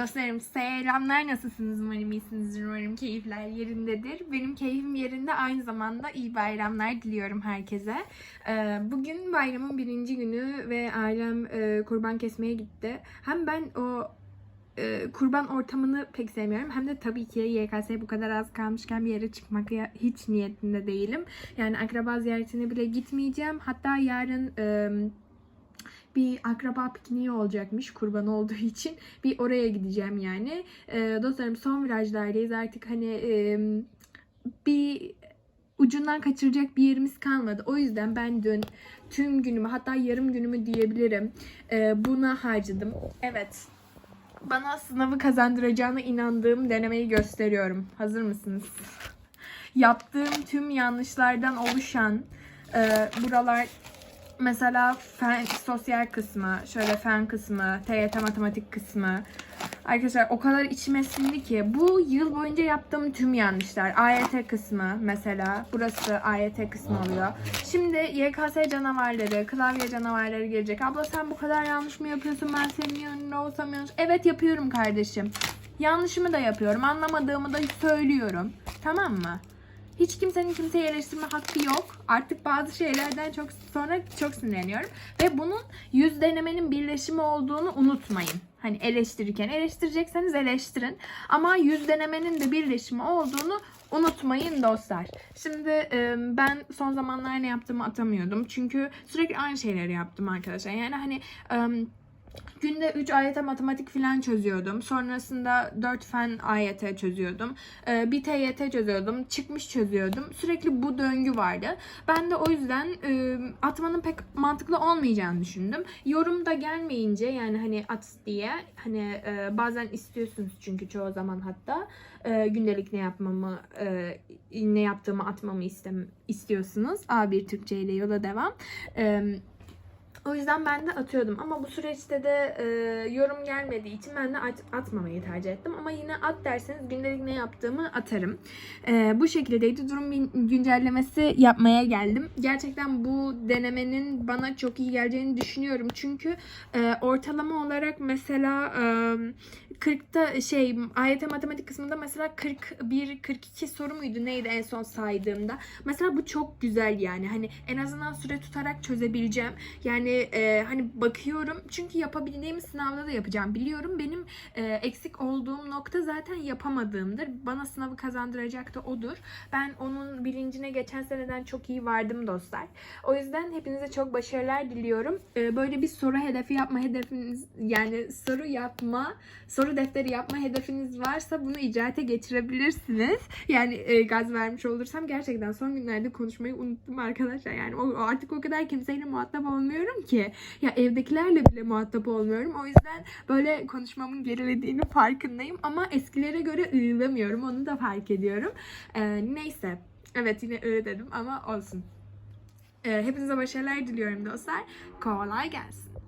Dostlarım selamlar nasılsınız umarım iyisinizdir umarım keyifler yerindedir. Benim keyfim yerinde aynı zamanda iyi bayramlar diliyorum herkese. Ee, Bugün bayramın birinci günü ve ailem e, kurban kesmeye gitti. Hem ben o e, kurban ortamını pek sevmiyorum hem de tabii ki YKS'ye bu kadar az kalmışken bir yere çıkmak hiç niyetinde değilim. Yani akraba ziyaretine bile gitmeyeceğim. Hatta yarın e, bir akraba pikniği olacakmış kurban olduğu için. Bir oraya gideceğim yani. E, dostlarım son virajlardayız artık hani e, bir ucundan kaçıracak bir yerimiz kalmadı. O yüzden ben dün tüm günümü hatta yarım günümü diyebilirim e, buna harcadım. Evet. Bana sınavı kazandıracağına inandığım denemeyi gösteriyorum. Hazır mısınız? Yaptığım tüm yanlışlardan oluşan e, buralar mesela fen, sosyal kısmı, şöyle fen kısmı, TYT matematik kısmı. Arkadaşlar o kadar içime sindi ki bu yıl boyunca yaptığım tüm yanlışlar. AYT kısmı mesela. Burası AYT kısmı oluyor. Şimdi YKS canavarları, klavye canavarları gelecek. Abla sen bu kadar yanlış mı yapıyorsun? Ben senin yanında olsam yanlış. Evet yapıyorum kardeşim. Yanlışımı da yapıyorum. Anlamadığımı da söylüyorum. Tamam mı? Hiç kimsenin kimseyi eleştirme hakkı yok. Artık bazı şeylerden çok sonra çok sinirleniyorum. Ve bunun yüz denemenin birleşimi olduğunu unutmayın. Hani eleştirirken eleştirecekseniz eleştirin. Ama yüz denemenin de birleşimi olduğunu unutmayın dostlar. Şimdi e, ben son zamanlar ne yaptığımı atamıyordum. Çünkü sürekli aynı şeyleri yaptım arkadaşlar. Yani hani... Günde 3 AYT matematik falan çözüyordum. Sonrasında 4 fen AYT çözüyordum. Ee, bir TYT çözüyordum. Çıkmış çözüyordum. Sürekli bu döngü vardı. Ben de o yüzden e, atmanın pek mantıklı olmayacağını düşündüm. Yorum da gelmeyince yani hani at diye hani e, bazen istiyorsunuz çünkü çoğu zaman hatta e, gündelik ne yapmamı ne yaptığımı atmamı istem istiyorsunuz. A1 Türkçe ile yola devam. E, o yüzden ben de atıyordum ama bu süreçte de e, yorum gelmediği için ben de at- atmamayı tercih ettim. Ama yine at derseniz gündelik ne yaptığımı atarım. E, bu şekildeydi. Durum güncellemesi yapmaya geldim. Gerçekten bu denemenin bana çok iyi geleceğini düşünüyorum. Çünkü e, ortalama olarak mesela e, 40'ta şey AYT matematik kısmında mesela 41-42 soru muydu neydi en son saydığımda. Mesela bu çok güzel yani. Hani en azından süre tutarak çözebileceğim. Yani e, hani bakıyorum çünkü yapabildiğim sınavda da yapacağım. Biliyorum benim e, eksik olduğum nokta zaten yapamadığımdır. Bana sınavı kazandıracak da odur. Ben onun bilincine geçen seneden çok iyi vardım dostlar. O yüzden hepinize çok başarılar diliyorum. E, böyle bir soru hedefi yapma hedefiniz yani soru yapma, soru defteri yapma hedefiniz varsa bunu icraate geçirebilirsiniz. Yani e, gaz vermiş olursam gerçekten son günlerde konuşmayı unuttum arkadaşlar. Yani o, artık o kadar kimseyle muhatap olmuyorum ki. Ya evdekilerle bile muhatap olmuyorum. O yüzden böyle konuşmamın gerilediğini farkındayım. Ama eskilere göre ığılamıyorum. Onu da fark ediyorum. E, neyse. Evet yine ığ dedim ama olsun. E, hepinize başarılar diliyorum dostlar. Kolay gelsin.